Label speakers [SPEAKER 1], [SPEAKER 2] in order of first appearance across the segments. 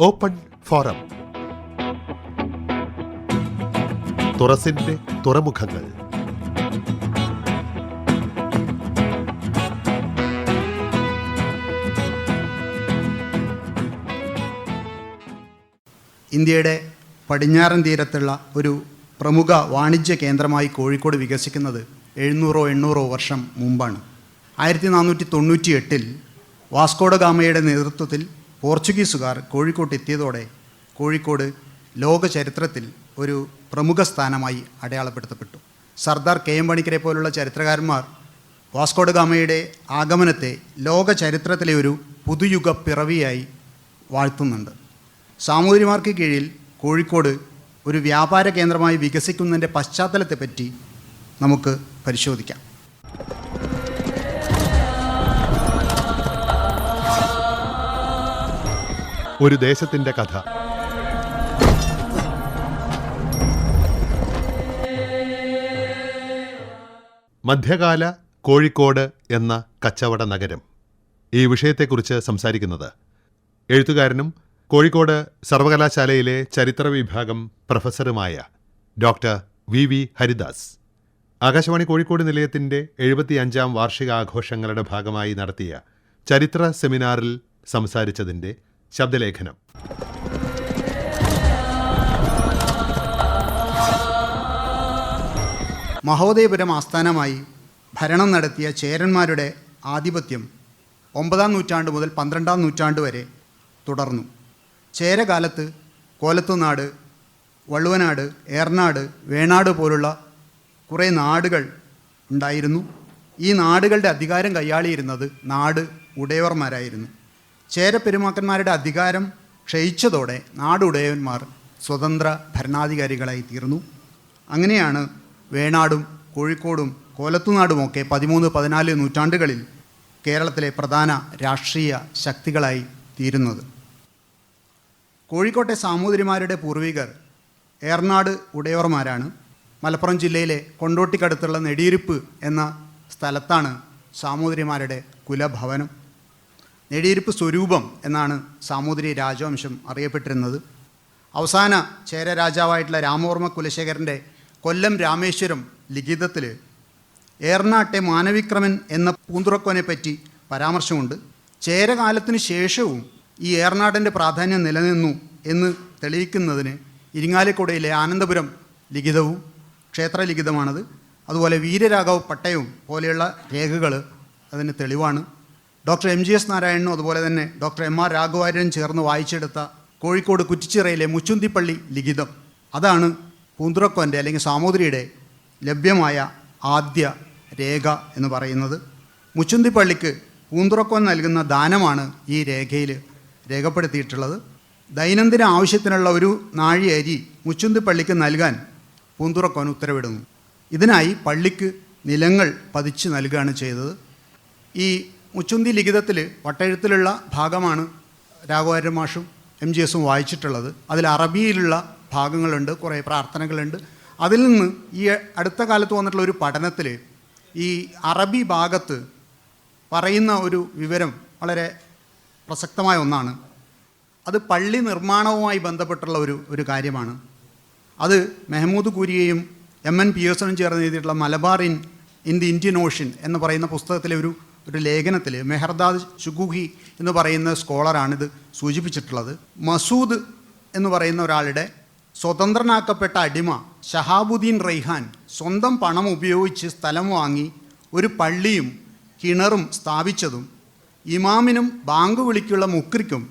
[SPEAKER 1] Open forum. തുറസിന്റെ തുറമുഖങ്ങൾ.
[SPEAKER 2] ഇന്ത്യയുടെ പടിഞ്ഞാറൻ തീരത്തുള്ള ഒരു പ്രമുഖ വാണിജ്യ കേന്ദ്രമായി കോഴിക്കോട് വികസിക്കുന്നത് എഴുന്നൂറോ എണ്ണൂറോ വർഷം മുമ്പാണ്. ആയിരത്തി നാനൂറ്റി തൊണ്ണൂറ്റി എട്ടിൽ വാസ്കോഡ ഗാമയുടെ നേതൃത്വത്തിൽ പോർച്ചുഗീസുകാർ കോഴിക്കോട്ട് എത്തിയതോടെ കോഴിക്കോട് ലോക ചരിത്രത്തിൽ ഒരു പ്രമുഖ സ്ഥാനമായി അടയാളപ്പെടുത്തപ്പെട്ടു. സർദാർ കെ എം പണിക്കരെ പോലുള്ള ചരിത്രകാരന്മാർ വാസ്കോഡ് ഗാമയുടെ ആഗമനത്തെ ലോക ചരിത്രത്തിലെ ഒരു പുതുയുഗ പിറവിയായി വാഴ്ത്തുന്നുണ്ട്. സാമൂതിരിമാർക്ക് കീഴിൽ കോഴിക്കോട് ഒരു വ്യാപാര കേന്ദ്രമായി വികസിക്കുന്നതിന്റെ പശ്ചാത്തലത്തെപ്പറ്റി നമുക്ക് പരിശോധിക്കാം.
[SPEAKER 1] ഒരു ദേശത്തിന്റെ കഥ. മധ്യകാല കോഴിക്കോട് എന്ന കച്ചവട നഗരം. ഈ വിഷയത്തെക്കുറിച്ച് സംസാരിക്കുന്നത് എഴുത്തുകാരനും കോഴിക്കോട് സർവകലാശാലയിലെ ചരിത്ര വിഭാഗം പ്രൊഫസറുമായ doctor V V Haridas. Akashvani Kozhikode നിലയത്തിന്റെ എഴുപത്തിയഞ്ചാം വാർഷികാഘോഷങ്ങളുടെ ഭാഗമായി നടത്തിയ ചരിത്ര സെമിനാറിൽ സംസാരിച്ചതിന്റെ ശബ്ദലേഖനം.
[SPEAKER 2] മഹോദയപുരം ആസ്ഥാനമായി ഭരണം നടത്തിയ ചേരന്മാരുടെ ആധിപത്യം ഒമ്പതാം നൂറ്റാണ്ട് മുതൽ പന്ത്രണ്ടാം നൂറ്റാണ്ട് വരെ തുടർന്നു. ചേരകാലത്ത് കോലത്തുനാട് വള്ളുവനാട് ഏർനാട് വേണാട് പോലുള്ള കുറേ നാടുകൾ ഉണ്ടായിരുന്നു. ഈ നാടുകളുടെ അധികാരം കൈയാളിയിരുന്നത് നാട് ഉടയവർമാരായിരുന്നു. ചേരപ്പെരുമാക്കന്മാരുടെ അധികാരം ക്ഷയിച്ചതോടെ നാടുടയവന്മാർ സ്വതന്ത്ര ഭരണാധികാരികളായി തീർന്നു. അങ്ങനെയാണ് വേണാടും കോഴിക്കോടും കോലത്തുനാടുമൊക്കെ പതിമൂന്ന് പതിനാല് നൂറ്റാണ്ടുകളിൽ കേരളത്തിലെ പ്രധാന രാഷ്ട്രീയ ശക്തികളായി തീരുന്നത്. കോഴിക്കോട്ടെ സാമൂതിരിമാരുടെ പൂർവികർ ഏർനാട് ഉടയവർമാരാണ് മലപ്പുറം ജില്ലയിലെ കൊണ്ടോട്ടിക്കടുത്തുള്ള നെടിയിരുപ്പ് എന്ന സ്ഥലത്താണ് സാമൂതിരിമാരുടെ കുലഭവനം. നെടിയിരുപ്പ് സ്വരൂപം എന്നാണ് സാമൂതിരി രാജവംശം അറിയപ്പെട്ടിരുന്നത്. അവസാന ചേര രാജാവായിട്ടുള്ള രാമവർമ്മ കുലശേഖരന്റെ കൊല്ലം രാമേശ്വരം ലിഖിതത്തിൽ ഏർനാട്ടെ മാനവിക്രമൻ എന്ന പൂന്തുറക്കോനെ പറ്റി പരാമർശമുണ്ട്. ചേരകാലത്തിന് ശേഷവും ഈ ഏർനാടിന്റെ പ്രാധാന്യം നിലനിന്നു എന്ന് തെളിയിക്കുന്നതിന് ഇരിങ്ങാലിക്കുടയിലെ ആനന്ദപുരം ലിഖിതവും ക്ഷേത്രലിഖിതമാണത്. അതുപോലെ വീരരാഘവ് പട്ടയവും പോലെയുള്ള രേഖകൾ അതിന് തെളിവാണ്. ഡോക്ടർ എം ജി എസ് നാരായണനും അതുപോലെ തന്നെ ഡോക്ടർ എം ആർ രാഘവാര്യനും ചേർന്ന് വായിച്ചെടുത്ത കോഴിക്കോട് കുറ്റിച്ചിറയിലെ മുച്ചുന്തിപ്പള്ളി ലിഖിതം. അതാണ് പൂന്തുറക്കോന്റെ അല്ലെങ്കിൽ സാമൂതിരിയുടെ ലഭ്യമായ ആദ്യ രേഖ എന്ന് പറയുന്നത്. മുച്ചുന്തിപ്പള്ളിക്ക് പൂന്തുറക്കോൻ നൽകുന്ന ദാനമാണ് ഈ രേഖയിൽ രേഖപ്പെടുത്തിയിട്ടുള്ളത്. ദൈനംദിന ആവശ്യത്തിനുള്ള ഒരു നാഴി അരി മുച്ചുന്തിപ്പള്ളിക്ക് നൽകാൻ പൂന്തുറക്കോൻ ഉത്തരവിടുന്നു. ഇതിനായി പള്ളിക്ക് നിലങ്ങൾ പതിച്ച് നൽകുകയാണ് ചെയ്തത്. ഈ മുച്ചുന്തി ലിഖിതത്തിൽ വട്ടെഴുത്തിലുള്ള ഭാഗമാണ് രാഘവാരൻ മാഷും എം ജി എസും വായിച്ചിട്ടുള്ളത്. അതിൽ അറബിയിലുള്ള ഭാഗങ്ങളുണ്ട് കുറേ പ്രാർത്ഥനകളുണ്ട്. അതിൽ നിന്ന് ഈ അടുത്ത കാലത്ത് വന്നിട്ടുള്ള ഒരു പഠനത്തിൽ ഈ അറബി ഭാഗത്ത് പറയുന്ന ഒരു വിവരം വളരെ പ്രസക്തമായ ഒന്നാണ്. അത് പള്ളി നിർമ്മാണവുമായി ബന്ധപ്പെട്ടുള്ള ഒരു ഒരു കാര്യമാണ്. അത് മെഹമ്മൂദ് കുരിയയും എം എൻ പിയേഴ്സണും ചേർന്ന് എഴുതിയിട്ടുള്ള Malabar in in the Indian Ocean എന്ന് പറയുന്ന പുസ്തകത്തിലെ ഒരു ഒരു ലേഖനത്തിൽ മെഹർദാദ് ഷുഗുഹി എന്ന് പറയുന്ന സ്കോളറാണിത് സൂചിപ്പിച്ചിട്ടുള്ളത്. മസൂദ് എന്ന് പറയുന്ന ഒരാളുടെ സ്വതന്ത്രനാക്കപ്പെട്ട അടിമ ഷഹാബുദ്ദീൻ റൈഹാൻ സ്വന്തം പണം ഉപയോഗിച്ച് സ്ഥലം വാങ്ങി ഒരു പള്ളിയും കിണറും സ്ഥാപിച്ചതും ഇമാമിനും ബാങ്ക് വിളിക്കുള്ള മുക്രിക്കും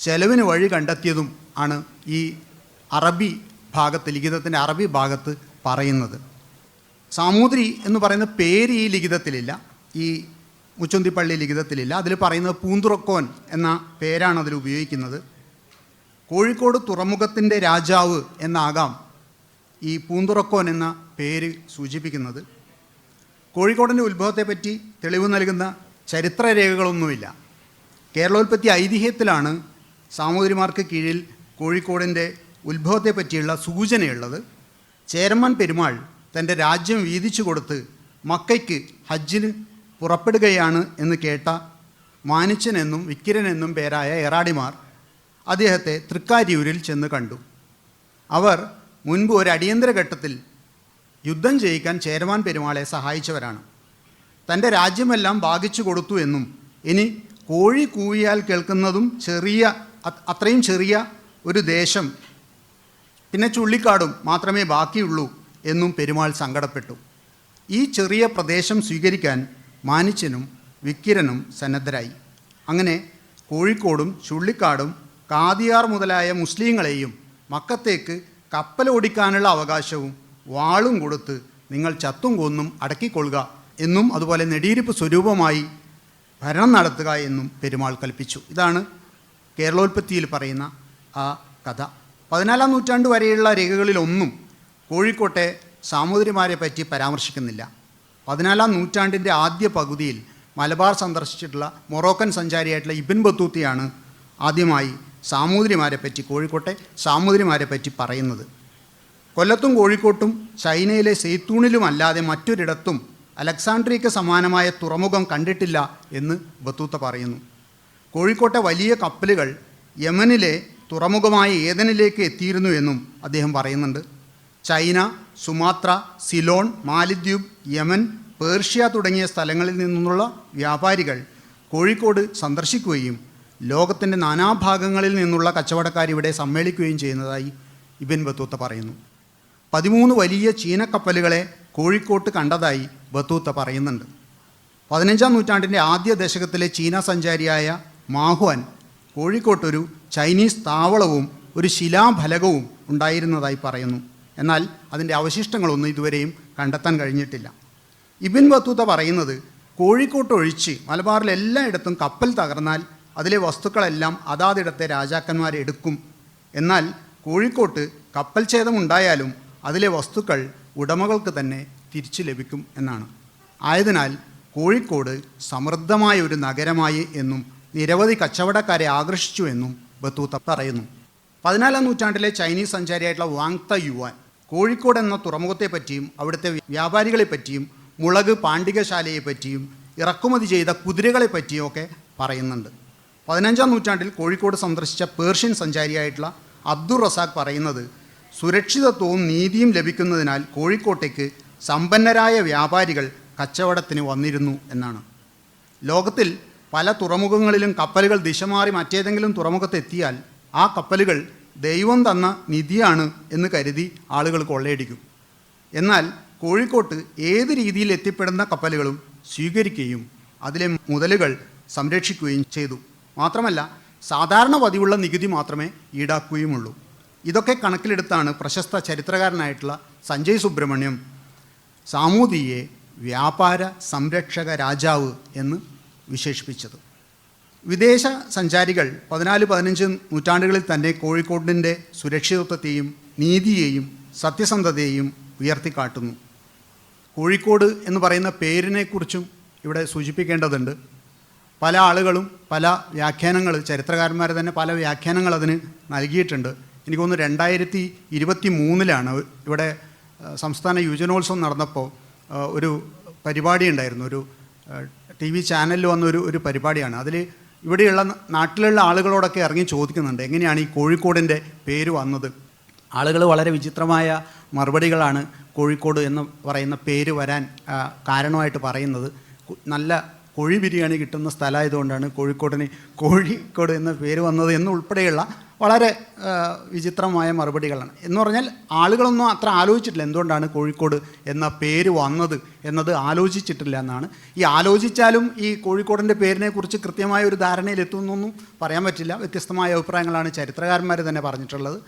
[SPEAKER 2] ചെലവിന് വഴി കണ്ടെത്തിയതും ആണ് ഈ അറബി ഭാഗത്ത് ലിഖിതത്തിന്റെ അറബി ഭാഗത്ത് പറയുന്നത്. സാമൂതിരി എന്ന് പറയുന്ന പേര് ഈ ലിഖിതത്തിലില്ല. ഈ മുച്ചുന്തിപ്പള്ളി ലിഖിതത്തിലില്ല. അതിൽ പറയുന്നത് പൂന്തുറക്കോൻ എന്ന പേരാണ് അതിൽ ഉപയോഗിക്കുന്നത്. കോഴിക്കോട് തുറമുഖത്തിന്റെ രാജാവ് എന്നാകാം ഈ പൂന്തുറക്കോൻ എന്ന പേര് സൂചിപ്പിക്കുന്നത്. കോഴിക്കോടിന്റെ ഉത്ഭവത്തെപ്പറ്റി തെളിവ് നൽകുന്ന ചരിത്രരേഖകളൊന്നുമില്ല. കേരളോൽപ്പത്തി ഐതിഹ്യത്തിലാണ് സാമൂതിരിമാർക്ക് കീഴിൽ കോഴിക്കോടിന്റെ ഉത്ഭവത്തെപ്പറ്റിയുള്ള സൂചനയുള്ളത്. ചേരമ്മൻ പെരുമാൾ തന്റെ രാജ്യം വീതിച്ചു കൊടുത്ത് മക്കയ്ക്ക് ഹജ്ജിന് പുറപ്പെടുകയാണ് എന്ന് കേട്ട മാനിച്ചനെന്നും വിക്കിരനെന്നും പേരായ എറാടിമാർ അദ്ദേഹത്തെ തൃക്കാരിയൂരിൽ ചെന്ന് കണ്ടു. അവർ മുൻപ് ഒരു അടിയന്തര ഘട്ടത്തിൽ യുദ്ധം ചെയ്യിക്കാൻ ചേരമാൻ പെരുമാളെ സഹായിച്ചവരാണ്. തന്റെ രാജ്യമെല്ലാം ഭാഗിച്ചു കൊടുത്തു എന്നും ഇനി കോഴി കൂവിയാൽ കേൾക്കുന്നതും ചെറിയ അത് അത്രയും ചെറിയ ഒരു ദേശം പിന്നെ ചുള്ളിക്കാടും മാത്രമേ ബാക്കിയുള്ളൂ എന്നും പെരുമാൾ സങ്കടപ്പെട്ടു. ഈ ചെറിയ പ്രദേശം സ്വീകരിക്കാൻ മാനിച്ചനും വിക്കിരനും സന്നദ്ധരായി. അങ്ങനെ കോഴിക്കോടും ചുള്ളിക്കാടും കാതിയാർ മുതലായ മുസ്ലിങ്ങളെയും മക്കത്തേക്ക് കപ്പലോടിക്കാനുള്ള അവകാശവും വാളും കൊടുത്ത് നിങ്ങൾ ചത്തും കൊന്നും അടക്കിക്കൊള്ളുക എന്നും അതുപോലെ നെടിയിരിപ്പ് സ്വരൂപമായി ഭരണം നടത്തുക എന്നും പെരുമാൾ കൽപ്പിച്ചു. ഇതാണ് കേരളോൽപ്പത്തിയിൽ പറയുന്ന ആ കഥ. പതിനാലാം നൂറ്റാണ്ട് വരെയുള്ള രേഖകളിലൊന്നും കോഴിക്കോട്ടെ സാമൂതിരിമാരെ പറ്റി പരാമർശിക്കുന്നില്ല. പതിനാലാം നൂറ്റാണ്ടിന്റെ ആദ്യ പകുതിയിൽ മലബാർ സന്ദർശിച്ചിട്ടുള്ള മൊറോക്കൻ സഞ്ചാരിയായിട്ടുള്ള ഇബിൻ ബത്തൂത്തിയാണ് ആദ്യമായി സാമൂതിരിമാരെ പറ്റി കോഴിക്കോട്ടെ സാമൂതിരിമാരെ പറ്റി പറയുന്നത്. കൊല്ലത്തും കോഴിക്കോട്ടും ചൈനയിലെ സെയ്ത്തൂണിലും അല്ലാതെ മറ്റൊരിടത്തും അലക്സാണ്ട്രിയയ്ക്ക് സമാനമായ തുറമുഖം കണ്ടിട്ടില്ല എന്ന് ബത്തൂത്ത പറയുന്നു. കോഴിക്കോട്ടെ വലിയ കപ്പലുകൾ യമനിലെ തുറമുഖമായ ഏതനിലേക്ക് എത്തിയിരുന്നു എന്നും അദ്ദേഹം പറയുന്നുണ്ട്. ചൈന സുമാത്ര സിലോൺ മാലിദ്വീപ് യമൻ പേർഷ്യ തുടങ്ങിയ സ്ഥലങ്ങളിൽ നിന്നുള്ള വ്യാപാരികൾ കോഴിക്കോട് സന്ദർശിക്കുകയും ലോകത്തിന്റെ നാനാഭാഗങ്ങളിൽ നിന്നുള്ള കച്ചവടക്കാർ ഇവിടെ സമ്മേളിക്കുകയും ചെയ്യുന്നതായി ഇബിൻ ബത്തൂത്ത പറയുന്നു. പതിമൂന്ന് വലിയ ചീന കപ്പലുകളെ കോഴിക്കോട്ട് കണ്ടതായി ബത്തൂത്ത പറയുന്നുണ്ട്. പതിനഞ്ചാം നൂറ്റാണ്ടിന്റെ ആദ്യ ദശകത്തിലെ ചീന സഞ്ചാരിയായ മാഹ്വാൻ കോഴിക്കോട്ടൊരു ചൈനീസ് താവളവും ഒരു ശിലാഫലകവും ഉണ്ടായിരുന്നതായി പറയുന്നു. എന്നാൽ അതിന്റെ അവശിഷ്ടങ്ങളൊന്നും ഇതുവരെയും കണ്ടെത്താൻ കഴിഞ്ഞിട്ടില്ല. ഇബിൻ ബത്തൂത്ത പറയുന്നത് കോഴിക്കോട്ട് ഒഴിച്ച് മലബാറിൽ എല്ലായിടത്തും കപ്പൽ തകർന്നാൽ അതിലെ വസ്തുക്കളെല്ലാം അതാതിടത്തെ രാജാക്കന്മാരെ എടുക്കും. എന്നാൽ കോഴിക്കോട്ട് കപ്പൽ ഛേദമുണ്ടായാലും അതിലെ വസ്തുക്കൾ ഉടമകൾക്ക് തന്നെ തിരിച്ചു ലഭിക്കും എന്നാണ്. ആയതിനാൽ കോഴിക്കോട് സമൃദ്ധമായ ഒരു നഗരമായി എന്നും നിരവധി കച്ചവടക്കാരെ ആകർഷിച്ചു എന്നും ബത്തൂത്ത പറയുന്നു. പതിനാലാം നൂറ്റാണ്ടിലെ ചൈനീസ് സഞ്ചാരിയായിട്ടുള്ള വാങ്ത യുവാൻ കോഴിക്കോട് എന്ന തുറമുഖത്തെപ്പറ്റിയും അവിടുത്തെ വ്യാപാരികളെപ്പറ്റിയും മുളക് പാണ്ഡികശാലയെപ്പറ്റിയും ഇറക്കുമതി ചെയ്ത കുതിരകളെ പറ്റിയും ഒക്കെ പറയുന്നുണ്ട്. പതിനഞ്ചാം നൂറ്റാണ്ടിൽ കോഴിക്കോട് സന്ദർശിച്ച പേർഷ്യൻ സഞ്ചാരിയായിട്ടുള്ള അബ്ദുൾ റസാഖ് പറയുന്നത് സുരക്ഷിതത്വവും നീതിയും ലഭിക്കുന്നതിനാൽ കോഴിക്കോട്ടേക്ക് സമ്പന്നരായ വ്യാപാരികൾ കച്ചവടത്തിന് വന്നിരുന്നു എന്നാണ്. ലോകത്തിൽ പല തുറമുഖങ്ങളിലും കപ്പലുകൾ ദിശമാറി മറ്റേതെങ്കിലും തുറമുഖത്തെത്തിയാൽ ആ കപ്പലുകൾ ദൈവം തന്ന നിധിയാണ് എന്ന് കരുതി ആളുകൾ കൊള്ളയടിക്കും. എന്നാൽ കോഴിക്കോട്ട് ഏത് രീതിയിൽ എത്തിപ്പെടുന്ന കപ്പലുകളും സ്വീകരിക്കുകയും അതിലെ മുതലുകൾ സംരക്ഷിക്കുകയും ചെയ്തു. മാത്രമല്ല സാധാരണ പതിവുള്ള നികുതി മാത്രമേ ഈടാക്കുകയുമുള്ളൂ. ഇതൊക്കെ കണക്കിലെടുത്താണ് പ്രശസ്ത ചരിത്രകാരനായിട്ടുള്ള സഞ്ജയ് സുബ്രഹ്മണ്യം സാമൂതിയെ വ്യാപാര സംരക്ഷക രാജാവ് എന്ന് വിശേഷിപ്പിച്ചത്. വിദേശ സഞ്ചാരികൾ പതിനാല് പതിനഞ്ച് നൂറ്റാണ്ടുകളിൽ തന്നെ കോഴിക്കോടിന്റെ സുരക്ഷിതത്വത്തെയും നീതിയെയും സത്യസന്ധതയെയും ഉയർത്തിക്കാട്ടുന്നു. കോഴിക്കോട് എന്ന് പറയുന്ന പേരിനെക്കുറിച്ചും ഇവിടെ സൂചിപ്പിക്കേണ്ടതുണ്ട്. പല ആളുകളും പല വ്യാഖ്യാനങ്ങൾ ചരിത്രകാരന്മാർ തന്നെ പല വ്യാഖ്യാനങ്ങൾ അതിന് നൽകിയിട്ടുണ്ട്. എനിക്ക് തോന്നുന്നു രണ്ടായിരത്തി ഇരുപത്തി മൂന്നിലാണ് ഇവിടെ സംസ്ഥാന യുവജനോത്സവം നടന്നപ്പോൾ ഒരു പരിപാടി ഉണ്ടായിരുന്നു. ഒരു ടി വി ചാനലിൽ വന്ന ഒരു ഒരു പരിപാടിയാണ്. അതിൽ ഇവിടെയുള്ള നാട്ടിലുള്ള ആളുകളോടൊക്കെ ഇറങ്ങി ചോദിക്കുന്നുണ്ട് എങ്ങനെയാണ് ഈ കോഴിക്കോടിന്റെ പേര് വന്നത്? ആളുകൾ വളരെ വിചിത്രമായ മറുപടികളാണ് കോഴിക്കോട് എന്ന് പറയുന്ന പേര് വരാൻ കാരണമായിട്ട് പറയുന്നത്. നല്ല കോഴി ബിരിയാണി കിട്ടുന്ന സ്ഥലമായതുകൊണ്ടാണ് കോഴിക്കോടിന് കോഴിക്കോട് എന്ന പേര് വന്നത് എന്നുൾപ്പെടെയുള്ള വളരെ വിചിത്രമായ മറുപടികളാണ്. എന്ന് പറഞ്ഞാൽ ആളുകളൊന്നും അത്ര ആലോചിച്ചിട്ടില്ല എന്തുകൊണ്ടാണ് കോഴിക്കോട് എന്ന പേര് വന്നത് എന്നത് ആലോചിച്ചിട്ടില്ല എന്നാണ്. ഈ ആലോചിച്ചാലും ഈ കോഴിക്കോടിന്റെ പേരിനെക്കുറിച്ച് കൃത്യമായ ഒരു ധാരണയിലെത്തുന്നൊന്നും പറയാൻ പറ്റില്ല. വ്യത്യസ്തമായ അഭിപ്രായങ്ങളാണ് ചരിത്രകാരന്മാർ തന്നെ പറഞ്ഞിട്ടുള്ളത്.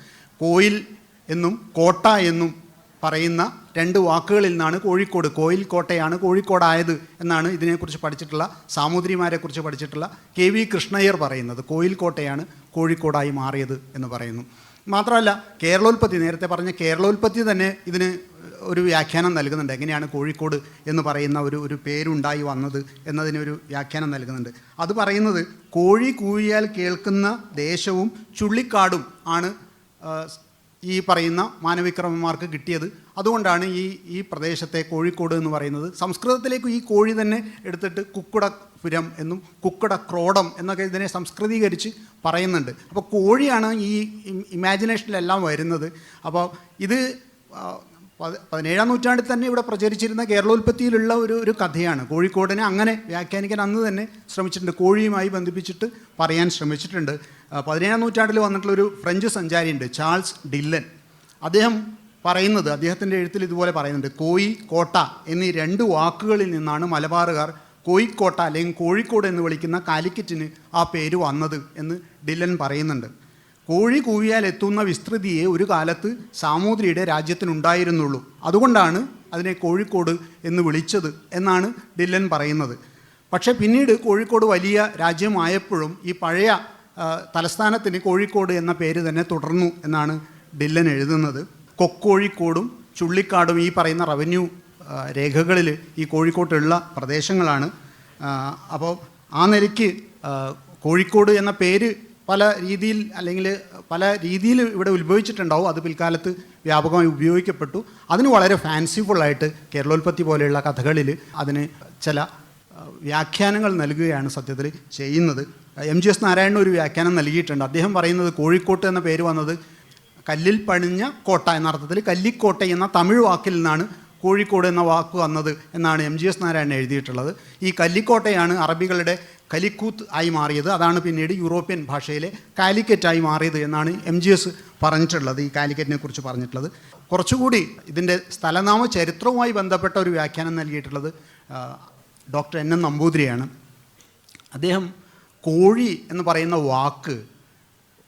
[SPEAKER 2] കോയിൽ എന്നും കോട്ട എന്നും പറയുന്ന രണ്ട് വാക്കുകളിൽ നിന്നാണ് കോഴിക്കോട് കോയിൽ കോട്ടയാണ് കോഴിക്കോടായത് എന്നാണ് ഇതിനെക്കുറിച്ച് പഠിച്ചിട്ടുള്ള സാമൂതിരിമാരെക്കുറിച്ച് പഠിച്ചിട്ടുള്ള കെ വി കൃഷ്ണയ്യർ പറയുന്നത്. കോയിൽ കോട്ടയാണ് കോഴിക്കോടായി മാറിയത് എന്ന് പറയുന്നു. മാത്രമല്ല കേരളോൽപ്പത്തി നേരത്തെ പറഞ്ഞ കേരളോൽപ്പത്തി തന്നെ ഇതിന് ഒരു വ്യാഖ്യാനം നൽകുന്നുണ്ട്. എങ്ങനെയാണ് കോഴിക്കോട് എന്ന് പറയുന്ന ഒരു ഒരു പേരുണ്ടായി വന്നത് എന്നതിനൊരു വ്യാഖ്യാനം നൽകുന്നുണ്ട്. അത് പറയുന്നത് കോഴി കൂവിയാൽ കേൾക്കുന്ന ദേശവും ചുള്ളിക്കാടും ആണ് ഈ പറയുന്ന മാനവിക്രമന്മാർക്ക് കിട്ടിയത്. അതുകൊണ്ടാണ് ഈ ഈ പ്രദേശത്തെ കോഴിക്കോട് എന്ന് പറയുന്നത്. സംസ്കൃതത്തിലേക്ക് ഈ കോഴി തന്നെ എടുത്തിട്ട് കുക്കുടപുരം എന്നും കുക്കുട ക്രോഡം എന്നൊക്കെ ഇതിനെ സംസ്കൃതീകരിച്ച് പറയുന്നുണ്ട്. അപ്പോൾ കോഴിയാണ് ഈ ഇമാജിനേഷനിലെല്ലാം വരുന്നത്. അപ്പോൾ ഇത് പതിനേഴാം നൂറ്റാണ്ടിൽ തന്നെ ഇവിടെ പ്രചരിച്ചിരുന്ന കേരളോൽപ്പത്തിയിലുള്ള ഒരു ഒരു കഥയാണ്. കോഴിക്കോടിനെ അങ്ങനെ വ്യാഖ്യാനിക്കാൻ അന്ന് തന്നെ ശ്രമിച്ചിട്ടുണ്ട്. കോഴിയുമായി ബന്ധിപ്പിച്ചിട്ട് പറയാൻ ശ്രമിച്ചിട്ടുണ്ട്. പതിനേഴാം നൂറ്റാണ്ടിൽ വന്നിട്ടുള്ള ഒരു ഫ്രഞ്ച് സഞ്ചാരിയുണ്ട് ചാൾസ് ഡില്ലൻ. അദ്ദേഹം പറയുന്നത് അദ്ദേഹത്തിന്റെ എഴുത്തിൽ ഇതുപോലെ പറയുന്നുണ്ട് കോയി കോട്ട എന്നീ രണ്ട് വാക്കുകളിൽ നിന്നാണ് മലബാറുകാർ കോയിക്കോട്ട അല്ലെങ്കിൽ കോഴിക്കോട് എന്ന് വിളിക്കുന്ന കാലിക്കറ്റിന് ആ പേര് വന്നത് എന്ന് ഡില്ലൻ പറയുന്നുണ്ട്. കോഴി കൂവിയാൽ എത്തുന്ന വിസ്തൃതിയെ ഒരു കാലത്ത് സാമൂതിരിയുടെ രാജ്യത്തിനുണ്ടായിരുന്നുള്ളൂ. അതുകൊണ്ടാണ് അതിനെ കോഴിക്കോട് എന്ന് വിളിച്ചത് എന്നാണ് ഡില്ലൻ പറയുന്നത്. പക്ഷേ പിന്നീട് കോഴിക്കോട് വലിയ രാജ്യമായപ്പോഴും ഈ പഴയ തലസ്ഥാനത്തിന് കോഴിക്കോട് എന്ന പേര് തന്നെ തുടർന്നു എന്നാണ് ഡില്ലൻ എഴുതുന്നത്. കൊക്കോഴിക്കോടും ചുള്ളിക്കാടും ഈ പറയുന്ന റവന്യൂ രേഖകളിൽ ഈ കോഴിക്കോട്ടുള്ള പ്രദേശങ്ങളാണ്. അപ്പോൾ ആ നിലയ്ക്ക് കോഴിക്കോട് എന്ന പേര് പല രീതിയിൽ അല്ലെങ്കിൽ പല രീതിയിൽ ഇവിടെ ഉത്ഭവിച്ചിട്ടുണ്ടാവും. അത് പിൽക്കാലത്ത് വ്യാപകമായി ഉപയോഗിക്കപ്പെട്ടു. അതിന് വളരെ ഫാൻസിഫുള്ളായിട്ട് കേരളോൽപ്പത്തി പോലെയുള്ള കഥകളിൽ അതിന് ചില വ്യാഖ്യാനങ്ങൾ നൽകുകയാണ് സത്യത്തിൽ ചെയ്യുന്നത്. എം ജി എസ് നാരായണൻ ഒരു വ്യാഖ്യാനം നൽകിയിട്ടുണ്ട്. അദ്ദേഹം പറയുന്നത് കോഴിക്കോട്ട് എന്ന പേര് വന്നത് കല്ലിൽ പണിഞ്ഞ കോട്ട എന്ന അർത്ഥത്തിൽ കല്ലിക്കോട്ട എന്ന തമിഴ് വാക്കിൽ നിന്നാണ് കോഴിക്കോട് എന്ന വാക്ക് വന്നത് എന്നാണ് എം ജി എസ് നാരായണൻ എഴുതിയിട്ടുള്ളത്. ഈ കല്ലിക്കോട്ടയാണ് അറബികളുടെ കലിക്കൂത്ത് ആയി മാറിയത്. അതാണ് പിന്നീട് യൂറോപ്യൻ ഭാഷയിലെ കാലിക്കറ്റായി മാറിയത് എന്നാണ് എം ജി എസ് പറഞ്ഞിട്ടുള്ളത്. ഈ കാലിക്കറ്റിനെ കുറിച്ച് പറഞ്ഞിട്ടുള്ളത്. കുറച്ചുകൂടി ഇതിന്റെ സ്ഥലനാമ ചരിത്രവുമായി ബന്ധപ്പെട്ട ഒരു വ്യാഖ്യാനം നൽകിയിട്ടുള്ളത് ഡോക്ടർ എൻ എൻ നമ്പൂതിരിയാണ്. അദ്ദേഹം കോഴി എന്ന് പറയുന്ന വാക്ക്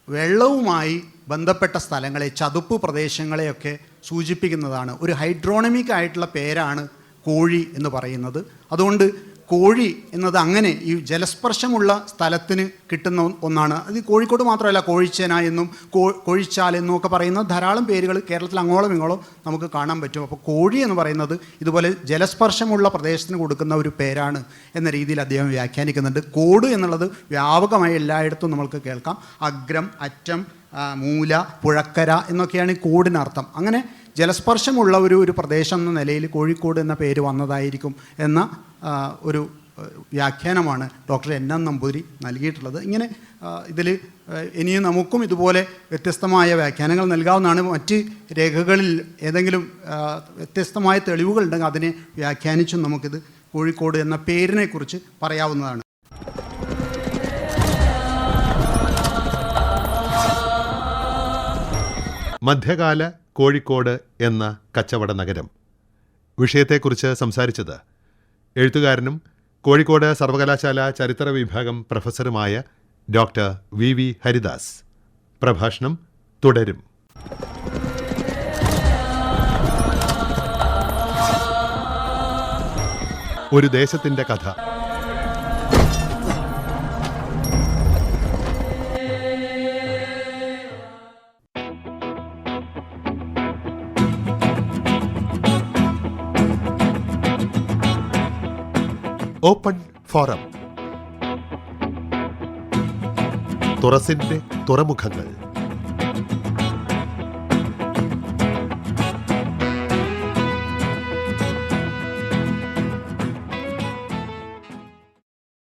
[SPEAKER 2] വെള്ളവുമായി ബന്ധപ്പെട്ട സ്ഥലങ്ങളെ ചതുപ്പ് പ്രദേശങ്ങളെയൊക്കെ സൂചിപ്പിക്കുന്നതാണ്. ഒരു ഹൈഡ്രോണമിക് ആയിട്ടുള്ള പേരാണ് കോഴി എന്ന് പറയുന്നത്. അതുകൊണ്ട് കോഴി എന്നത് അങ്ങനെ ഈ ജലസ്പർശമുള്ള സ്ഥലത്തിന് കിട്ടുന്ന ഒന്നാണ്. അത് കോഴിക്കോട് മാത്രമല്ല കോഴിച്ചേന എന്നും കോ കോഴിച്ചാൽ എന്നും ഒക്കെ പറയുന്ന ധാരാളം പേരുകൾ കേരളത്തിൽ അങ്ങോളം ഇങ്ങോളം നമുക്ക് കാണാൻ പറ്റും. അപ്പോൾ കോഴി എന്ന് പറയുന്നത് ഇതുപോലെ ജലസ്പർശമുള്ള പ്രദേശത്തിന് കൊടുക്കുന്ന ഒരു പേരാണ് എന്ന രീതിയിൽ അദ്ദേഹം വ്യാഖ്യാനിക്കുന്നുണ്ട്. കോട് എന്നുള്ളത് വ്യാപകമായി എല്ലായിടത്തും നമുക്ക് കേൾക്കാം. അഗ്രം അറ്റം മൂല പുഴക്കര എന്നൊക്കെയാണ് ഈ കോടിനർത്ഥം. അങ്ങനെ ജലസ്പർശമുള്ള ഒരു ഒരു പ്രദേശം എന്ന നിലയിൽ കോഴിക്കോട് എന്ന പേര് വന്നതായിരിക്കും എന്ന ഒരു വ്യാഖ്യാനമാണ് ഡോക്ടർ എൻ എൻ നമ്പൂതിരി നൽകിയിട്ടുള്ളത്. ഇങ്ങനെ ഇതിൽ ഇനിയും നമുക്കും ഇതുപോലെ വ്യത്യസ്തമായ വ്യാഖ്യാനങ്ങൾ നൽകാവുന്നതാണ്. മറ്റ് രേഖകളിൽ ഏതെങ്കിലും വ്യത്യസ്തമായ തെളിവുകൾ ഉണ്ടെങ്കിൽ അതിനെ വ്യാഖ്യാനിച്ചും നമുക്കിത് കോഴിക്കോട് എന്ന പേരിനെക്കുറിച്ച് പറയാവുന്നതാണ്.
[SPEAKER 1] മധ്യകാല കോഴിക്കോട് എന്ന കച്ചവട നഗരം. വിഷയത്തെക്കുറിച്ച് സംസാരിച്ചത് എഴുത്തുകാരനും കോഴിക്കോട് സർവകലാശാല ചരിത്ര വിഭാഗം പ്രൊഫസറുമായ ഡോക്ടർ വി വി ഹരിദാസ്. പ്രഭാഷണം തുടരും. ഒരു ദേശത്തിന്റെ കഥ. Open forum. തുറസിന്റെ തുറമുഖങ്ങൾ.